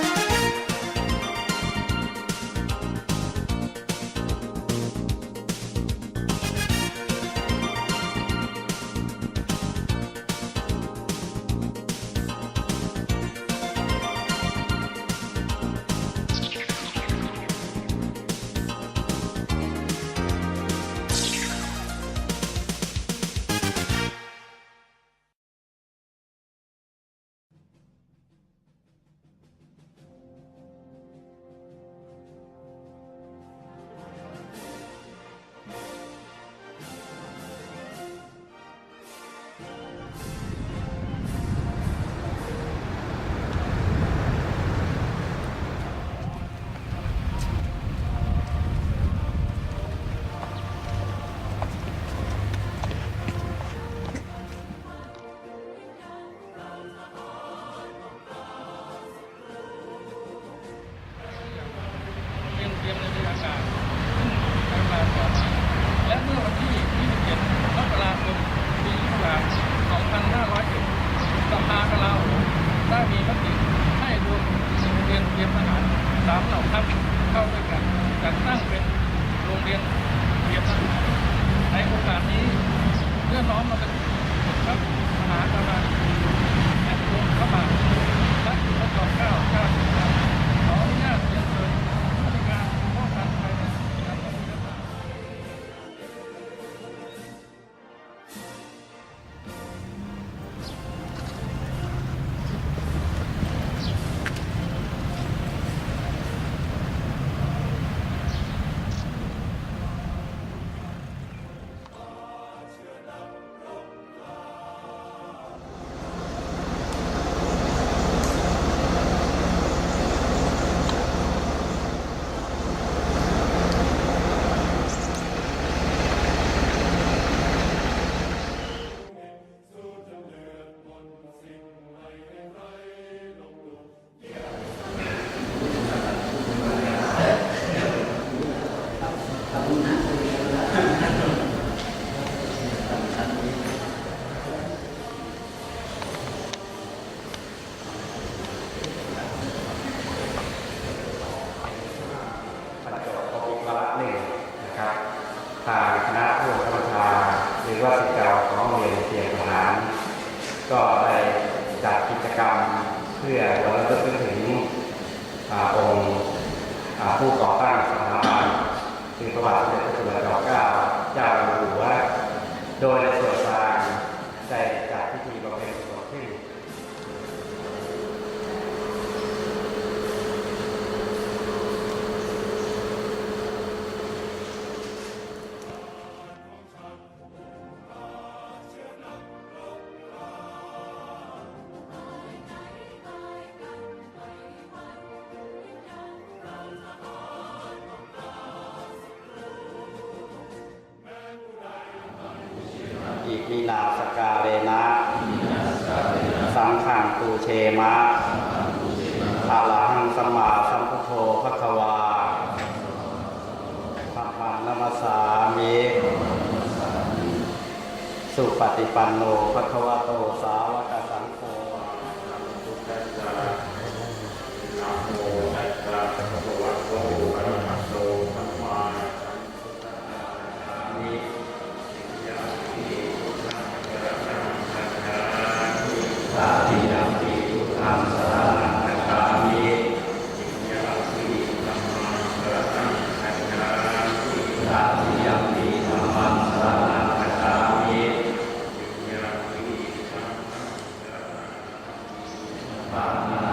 え! вам на такую ผู้ก่อตั้งสถาบันคือประวัติเด็จ สัมมาสัมพุทโธพระควาพระพันนามสามิสุปฏิปันโนพระควโตสาว Amen.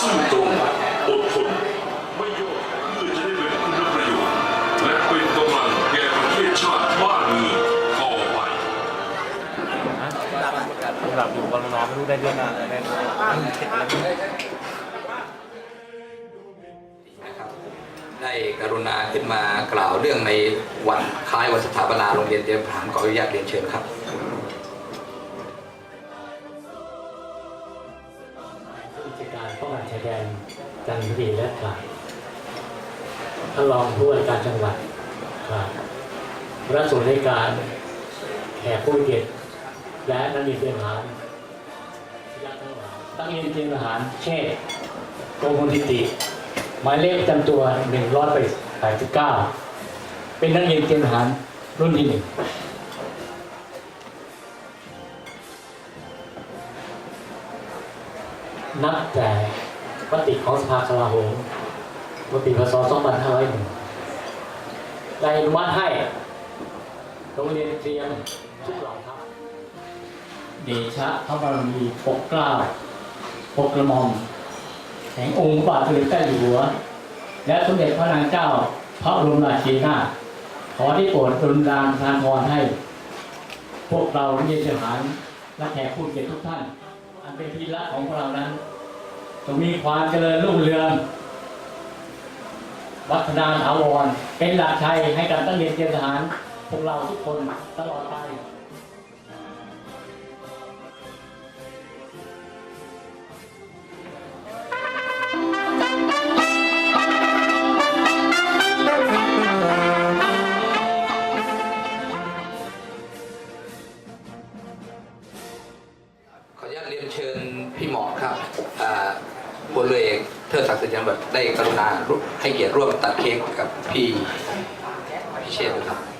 ซื่อตรงอดทนไม่ย่อเพื่อจะได้เป็นคุณประโยชน์และเป็นกำลังแก่ประเทศชาติบ้านเมืองต่อไปหลับอยู่บนน้องไม่รู้ได้เรื่องอะไรได้ได้กรุณาขึ้นมากล่าวเรื่องในวันคล้ายวันสถาปนาโรงเรียนเตรียมทหารขออนุญาตเรียนเชิญครับ นทบุรีและตราดท่านรองผู้ว่าราชการจังหวัดตราดพระส่วนในการแขกผู้มีเกียรติและนักเรียนเตรียมทหารที่รักทั้งหลายนักเรียนเตรียมทหารเช่โกมลทิติ หมายเลขประจำตัว189เป็นนักเรียนเตรียมทหารรุ่นที่หนึ่งนับแต่ มติของสภากลาโหมมติพศ 2501ได้อนุมัติให้โรงเรียนเตรียมทุกเหล่าทัพเดชะพระบารมีปกเกล้าปกกระหม่อมแห่งองค์พระบาทสมเด็จเจ้าอยู่หัว และสมเด็จพระนางเจ้า พระบรมราชินีนาขอที่โปรดดลดานทานพรให้ พวกเราโรงเรียนทหารและแขกผู้เกียรติทุกท่าน อันเป็นที่รักของพวกเรานั้น จงมีความเจริญรุ่งเรืองวัฒนาถาวร เป็นหลักชัยให้กับตั้งเรียนเตรียมทหารพวกเราทุกคนตลอดไป ได้กรุณาให้เกียรติร่วมตัดเค้กกับพี่พี่เชษนะครับ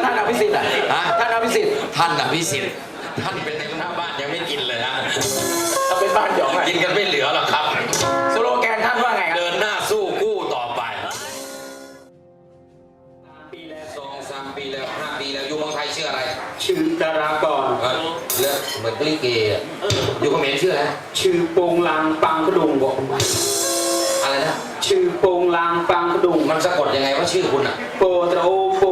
แล้วท่านอภิสิทธิ์อะฮะท่านอภิสิทธิ์ท่านอภิสิทธิ์ท่านเป็นในหน้าบ้านยังไม่กินเลยฮะเอาเป็นบ้านหยองอะกินกันไม่เหลือหรอกครับ สโลแกนท่านว่าไงครับเดินหน้าสู้กู้ต่อไปปีแล้วสองสามปีแล้วห้าปีแล้วอยู่เมืองไทยชื่ออะไร ชื่อดารากร เออเลือกเหมือนลิเกอะอยู่เขมรชื่ออะไรชื่อโปงลางปังกระดุงบอกอะไรนะชื่อโปงลางปังกระดุงมันสะกดยังไงว่าชื่อคุณอะ โปตระโอโป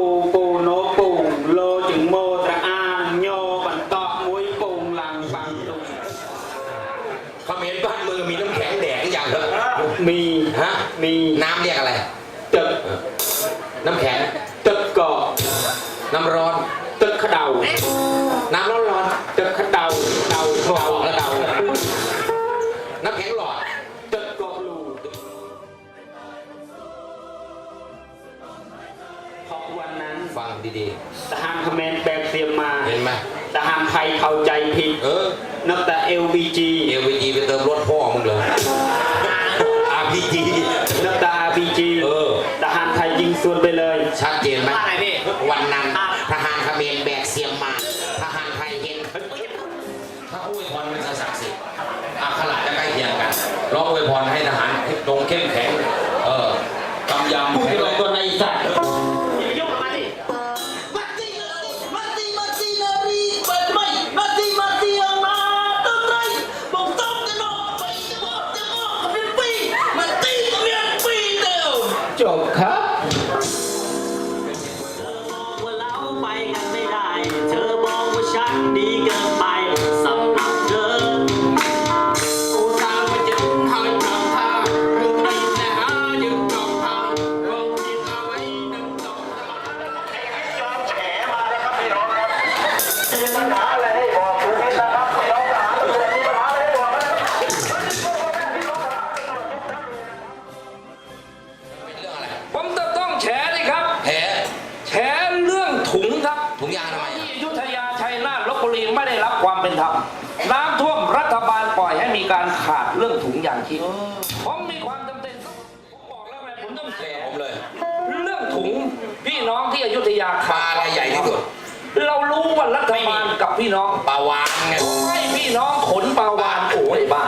มี ธรรน้ำท่วมรัฐบาลปล่อยให้มีการขาดเรื่องถุงยางชีพผมมีความจำเป็นต้องผมบอกแล้วไงผมต้องแฉผมเลย เรื่องถุงพี่น้องที่อยุธยาขาดอะไรใหญ่ที่สุดเรารู้ว่ารัฐบาลกับพี่น้องปาวานไงให้พี่น้องขนปาวานโอ้ยบ้า